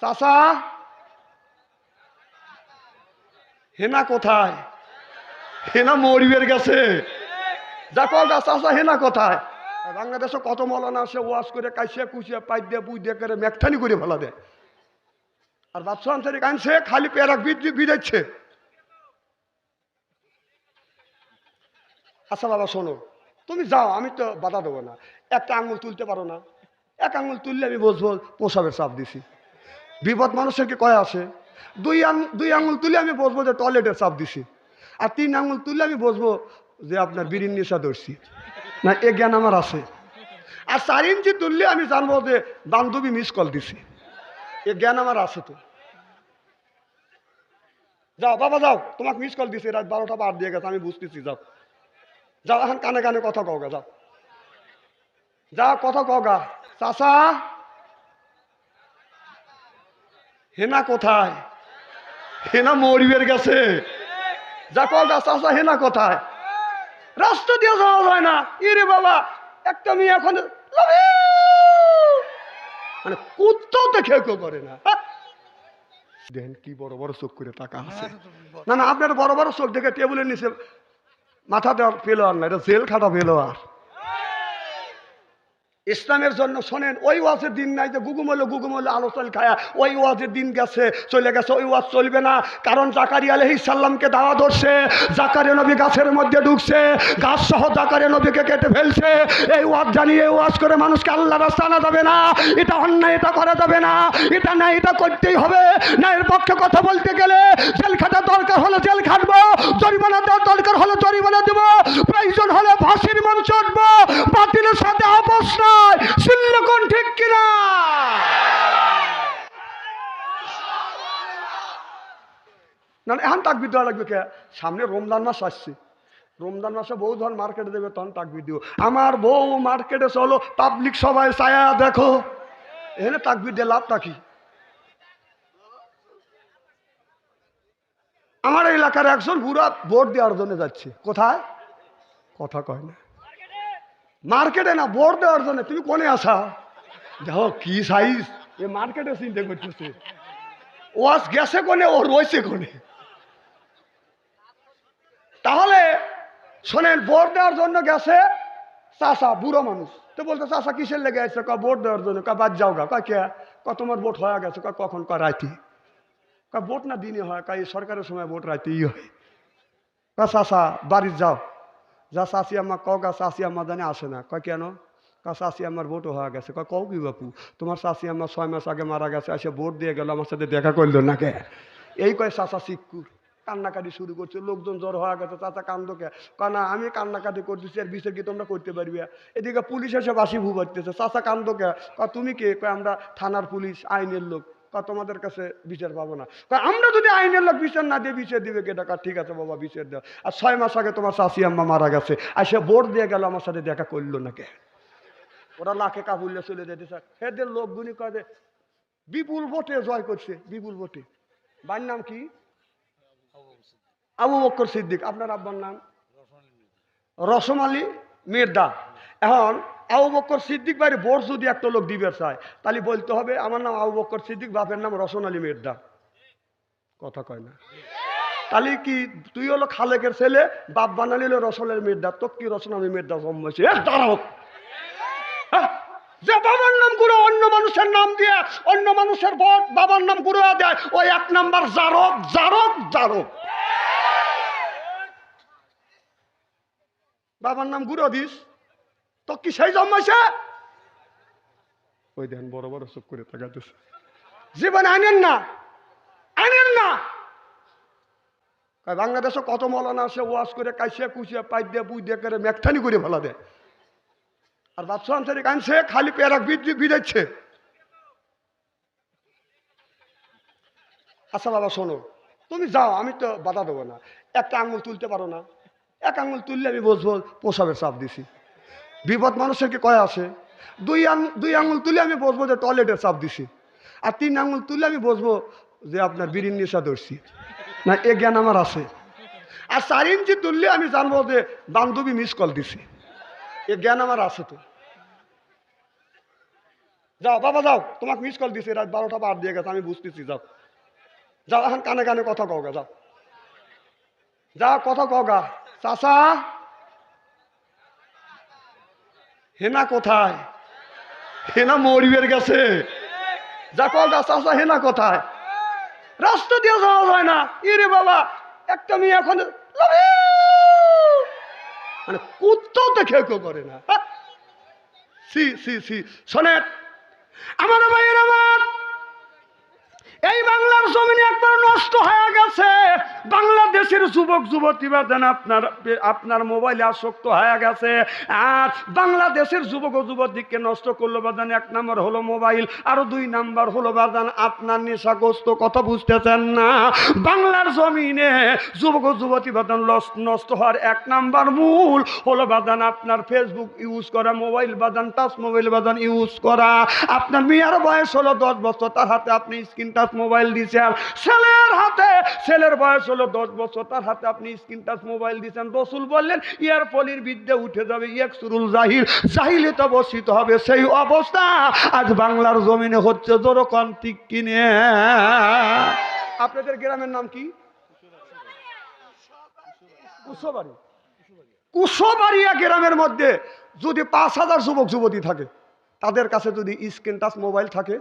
চাচা, হেনা কোথায়? হেনা মরিবের গেছে। যা কলটা চাচা, হেনা কোথায়? বাংলাদেশে কত মলানা আসে ওয়াশ করে কাইসে কুচিয়ে পাই দিয়ে বুই দিয়ে করে মেকঠানি করে ফেলা দেয়। আর বাদশাহ আনসারি কানছে খালি বিদ্যুৎ বিদাচ্ছে আচ্ছা বাবা, শোনো, তুমি যাও, আমি তো বাধা দেবো না। একটা আঙুল তুলতে পারো না। এক আঙুল তুললে আমি বসবো, পোশাবের চাপ দিছি। বিপদ মানুষের কি কয় আসে? দুই আঙ- দুই আঙুল তুলে আমি বসবো যে টয়লেটের চাপ দিছি। আর তিন আঙুল তুলে আমি বসবো যে আপনার বিড়ির নেশা ধরছি। না, এ জ্ঞান আমার আছে। আর চার ইঞ্চি তুললে আমি জানব যে বান্ধবী মিস কল দিছি। এ জ্ঞান আমার আছে তো। যাও, বাবা যাও, তোমাকে মিস কল দিছি, রাত বারোটা বার দিয়ে গেছে, আমি বুঝতেছি, যাও। যাও, এখন কানে কানে কথা কওগা যাও। যা কথা কওগা চাচা হেনা কোথায়? হেনা মরিবের গেছে যা কলটা চাচা, হেনা কোথায়? রাস্তা দিয়ে যাওয়া যায় না। ইরে বাবা, একটা মেয়ে এখন মানে কুত্তাও তো খেয়ে কেউ করে না। হ্যাঁ? কি বড় বড় চোখ করে টাকা আছে। না না, আপনার বড় বড় চোখ দেখে টেবিলের নিচে মাথা দেওয়ার পেল আর না, এটা জেল খাটা পেল আর ইসলামের জন্য শোনেন, ওই ওয়াজের দিন নাই যে গুগুমলে গুগুমলে আলোচনা খায়া, ওই ওয়াজের দিন গেছে, চলে গেছে, ওই ওয়াজ চলবে না। কারণ জাকারি আলহি সাল্লামকে দাওয়া ধরছে, জাকারে নবী গাছের মধ্যে ঢুকছে গাছ সহ জাকারে নবীকে কেটে ফেলছে। এই ওয়াজ জানিয়ে ওয়াজ করে মানুষকে আল্লাহ রাস্তা আনা যাবে না, এটা অন্যায়, এটা করা যাবে না, এটা না, এটা করতেই হবে। না এর পক্ষে কথা বলতে গেলে জেল খাটার দরকার হলে জেল খাটবো, জরিমানা দেওয়ার দরকার হলে জরিমানা দেবো, প্রয়োজন হলে ফাঁসির মঞ্চ উঠবো বাতিলের সাথে আপোষ নয় সিল্লকন ঠিক কিনা না না, এখন তাকবির দেওয়া লাগবে কে? সামনে রমজান মাস আসছে। রমজান মাসে বউ ধর মার্কেটে দেবে, তখন তাকবির দিব আমার বউ মার্কেটে চলো পাবলিক সবাই ছায়া দেখো। এখানে তাকবির দিয়ে লাভ কি? আমার এলাকার একজন বুড়া ভোট দেওয়ার জন্য যাচ্ছে। কোথায়? কথা কয় না। মার্কেটে না, ভোট দেওয়ার জন্য। তুমি কোনে আসা দেখো কি সাইজ এ মার্কেটে চিন্তা করতেছে। ও আজ গেছে কোনে? ও রয়েছে কোনে? তাহলে শোনেন, ভোট দেওয়ার জন্য গেছে চাষা বুড়ো মানুষ। তো বলতো চাষা কিসের লেগে আছে ক ভোট দেওয়ার জন্য। কা বাদ যাও গা। কা কে? ক তোমার ভোট হয়ে গেছে। ক কখন? ক রাইতে। কা ভোট না দিনে হয়? কা এই সরকারের সময় ভোট রাইতেই হয়। কা চাষা বাড়ির যাও। যা চাষি আম্মা ক গা চাষি আম্মা জানে আসে না। কয়, কেন? কা চাষি আমার ভোটও হয়ে গেছে। কয়, কও কি বাপু? তোমার চাষি আমার ছয় মাস আগে মারা গেছে, এসে ভোট দিয়ে গেল, আমার সাথে দেখা করল না কে? এই কয় চাষা শিক্ষুর কান্নাকাটি শুরু করছে, লোকজন জ্বর হওয়া গেছে, চাচা কান্দকে কানা আমি কান্নাকাটি করতেছি আর বিচার কি তোমরা করতে পারবে? এদিকে পুলিশ এসে বাসি ভু বাড়তেছে, চাচা কান্দকে ক? তুমি কে? আমরা থানার পুলিশ, আইনের লোক। তোমাদের কাছে বিচার পাবো না। আমরা যদি আইনের লোক বিচার না দিয়ে বিচার দিবে কে? টাকা ঠিক আছে বাবা, বিচার দাও। আর ছয় মাস আগে তোমার চাষি আম্মা মারা গেছে, আর সে ভোট দিয়ে গেল আমার সাথে দেখা করল না কে? ওরা লাখে কাবুল্লে চলে যেতে স্যার এদের লোকগুলি কয় বিপুল ভোটে জয় করছে, বিপুল ভোটে। বাড়ির নাম কি? আবু বক্কর সিদ্দিক, আপনার আব্বার নাম? রসম আলী মির্দা। এখন আবু বক্কর সিদ্দিক বাইরে ভোট যদি একটা লোক দিবে চায়, তাহলে বলতে হবে, আমার নাম আবু বক্কর সিদ্দিক, বাপের নাম রসন আলী মির্দা। কথা কয় না? তাহলে কি তুই হলো খালেকের ছেলে, বাপ বানালি হলো রসনের মির্দা, তো কি রসন আলী মির্দা জন্মেছে দাঁড়াও হ্যাঁ? যে বাবার নামগুলো অন্য মানুষের নাম দিয়ে, অন্য মানুষের বাবার নামগুলো দেয়, ওই এক নাম্বার জারক জারক জারক। বাবার নাম গুরু দিস তো কি সেই জন্মাইছে? ওই দেন, বড় বড় চোখ করে তাকাতেছে জীবন আনেন না আনেন না। বাংলাদেশে কত মলানা আসে ওয়াশ করে কাইসে কুচিয়ে পাই দিয়ে, বুই দিয়ে করে মেকঠানি করে ফেলা দেয়। আর বাদশাহ আনসারি কানছে খালি পেরাক বিদ্যুৎ বিদাচ্ছে আচ্ছা বাবা, শোনো, তুমি যাও, আমি তো বাধা দেবো না। একটা আঙুল তুলতে পারো না। এক আঙুল তুললে আমি বসবো পোশাবের চাপ দিছি। বিপদ মানুষের কি কয় আসে দুই আঙ, দুই আঙুল তুলে আমি বসবো যে টয়লেটের চাপ দিছি। আর তিন আঙুল তুলে আমি বসবো যে আপনার বিড়ির নেশা ধরছি। না, এ জ্ঞান আমার আছে। আর চার ইঞ্চি তুললে আমি জানব যে বান্ধবী মিস কল দিছি। এ জ্ঞান আমার আছে তো। যাও, বাবা যাও, তোমাকে মিস কল দিছি, রাত বারোটা বার দিয়ে গেছে, আমি বুঝতেছি, যাও। যাও, এখন কানে কানে কথা কওগা যাও। যাও, কথা কওগা চাচা, হেনা কোথায়? হেনা মরিবের গেছে যা কওগা চাচা, হেনা কোথায়? রাস্তা দিয়ে যাওয়া যায় না। ইরে বাবা, একটা মেয়ে এখন! মানে কুত্তাও তো কেউ কেউ করে না। হ্যাঁ? সি সি সি, শোনেন। আমার ভাইয়ের আমার এই বাংলার জমিনে একবার নষ্ট হয়ে গেছে। বাংলাদেশের যুবক, যুবতী বাদান আপনার আপনার মোবাইলে আসক্ত হয়ে গেছে। আর বাংলাদেশের যুবক ও যুবতীকে নষ্ট করল বাদান, এক নম্বর হলো মোবাইল, আরও দুই নাম্বার হলো বাদান, আপনার নেশাগ্রস্ত কথা বুঝতেছেন না। বাংলার জমিনে যুবক ও যুবতী বাদান নষ্ট হওয়ার এক নাম্বার মূল হলো বাদান, আপনার ফেসবুক ইউজ করা, মোবাইল বাদান টাচ মোবাইল বাদান ইউজ করা। আপনার মেয়ের বয়স হলো দশ বছর, তার হাতে আপনি স্ক্রিন টাচ মোবাইল দিয়েছেন। ছেলের হাতে। ছেলের বয়স হলো দশ বছর, তার হাতে আপনি স্ক্রিন টাচ মোবাইল দিচ্ছেন রসুল বললেন, ইয়ার ফলির বিদ্যা উঠে যাবে এক সুরুল জাহির জাহিলে তো বসিত হবে সেই অবস্থা। আজ বাংলার জমিনে হচ্ছে জোরকন ঠিক কিনে। আপনাদের গ্রামের নাম কি? কুশবাড়ি। কুশবাড়িয়া গ্রামের মধ্যে যদি পাঁচ হাজার যুবক যুবতী থাকে, তাদের কাছে যদি স্ক্রিন টাচ মোবাইল থাকে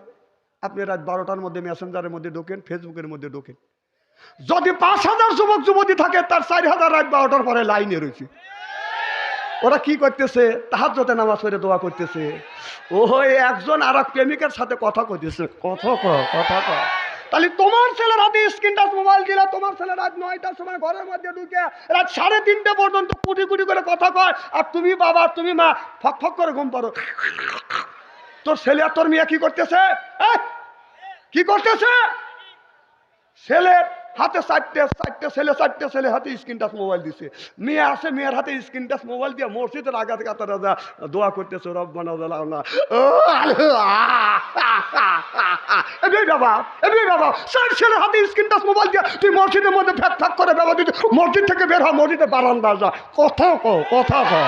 আপনি রাত বারোটার মধ্যে মেসেঞ্জারের মধ্যে ঢোকেন, ফেসবুকের মধ্যে ঢোকেন। যদি পাঁচ হাজার যুবক, যুবতী থাকে, তার চার হাজার রাত বারোটার পরে লাইনে রয়েছে। ওরা কি করতেছে? তাহার যতে নামাজ পড়ে দোয়া করতেছে। ও একজন আর প্রেমিকের সাথে কথা কইতেছে। কথা ক কথা ক তাহলে তোমার ছেলে রাতে স্ক্রিন টাচ মোবাইল দিলে তোমার ছেলে রাত নয়টার সময় ঘরের মধ্যে ঢুকে রাত সাড়ে তিনটে পর্যন্ত কুটি কুটি করে কথা কয়, আর তুমি বাবা তুমি মা, ফক ফক করে ঘুম পারো তোর ছেলে তোর মেয়ে কি করতেছে? কি করতেছে? ছেলের হাতে চারটে চারটে ছেলে চারটে ছেলে হাতে স্ক্রিন টাচ মোবাইল দিছে। মেয়ে আছে মেয়ের হাতে স্ক্রিন টাচ মোবাইল দিয়ে মসজিদের আঘাত কাতা রাজা দোয়া করতেছে, রব্বানা জালানা ও এমনি বাবা এমনি বাবা চার ছেলের হাতে স্ক্রিন টাচ মোবাইল দিয়ে তুই মসজিদের মধ্যে ফ্যাক ফ্যাক করে ব্যবহার দিতে মসজিদ থেকে বের হ মসজিদে বারান্দা যা। কথা কো কথা কো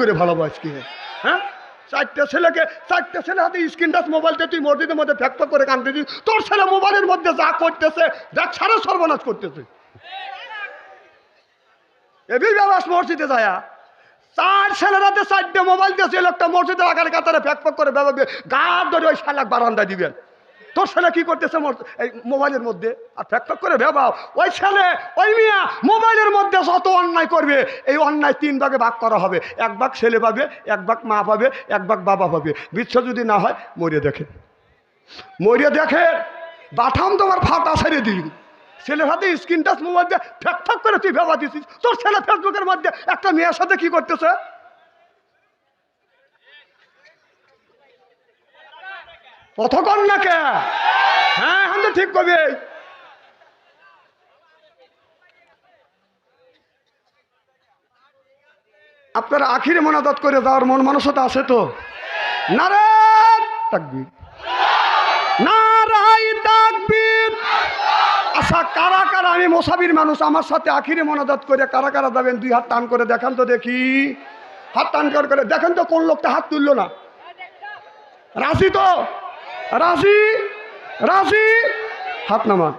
করে ভালোবাসকে হ্যাঁ? চারটে ছেলেকে, চারটে ছেলে হাতে স্ক্রিন টাচ মোবাইলতে তুই মসজিদের মধ্যে ফ্যাক ফ্যাক করে কানতে দিস তোর ছেলে মোবাইলের মধ্যে যা করতেছে, যা ছাড়া সর্বনাশ করতেছে। এবি ব্যবাস মসজিদে যায়া, চার ছেলের হাতে চারটে মোবাইল দিয়েছে লোকটা মসজিদের আগারে কাতারে ফ্যাক করে ব্যবহার গাছ ধরে ওই শালাক বারান্দা দিবেন। তোর ছেলে কি করতেছে এই মোবাইলের মধ্যে? আর ফ্যাক করে ভেবাও ওই ছেলে, ওই মিয়া মোবাইলের মধ্যে যত অন্যায় করবে, এই অন্যায় তিন ভাগে ভাগ করা হবে। এক ভাগ ছেলে পাবে, এক ভাগ মা পাবে, এক ভাগ বাবা পাবে। বিশ্ব যদি না হয় মরিয়ে দেখেন। মরিয়ে দেখে বাঠাম তোমার ফাটা ছেড়ে দিই ছেলের হাতে স্ক্রিন টাচ মোবাইল দিয়ে ফ্যাক ফ্যাক করে তুই ভেবা দিছিস। তোর ছেলে ফেসবুকের মধ্যে একটা মেয়ের সাথে কি করতেছে? পথকর না কে হ্যাঁ তো ঠিক কবি। আপনার আখিরে মনাদত করে যাওয়ার মন মানসতা আছে তো? নারে তাকবীর। নারাই তাকবীর। আচ্ছা কারা কারা? আমি মোসাবির মানুষ, আমার সাথে আখিরে মনাদত করে কারা কারা যাবেন? দুই হাত টান করে দেখান তো দেখি। হাত টান করে দেখেন তো কোন লোকটা হাত তুললো না। রাশি তো? राशि राशि हाथ नमा।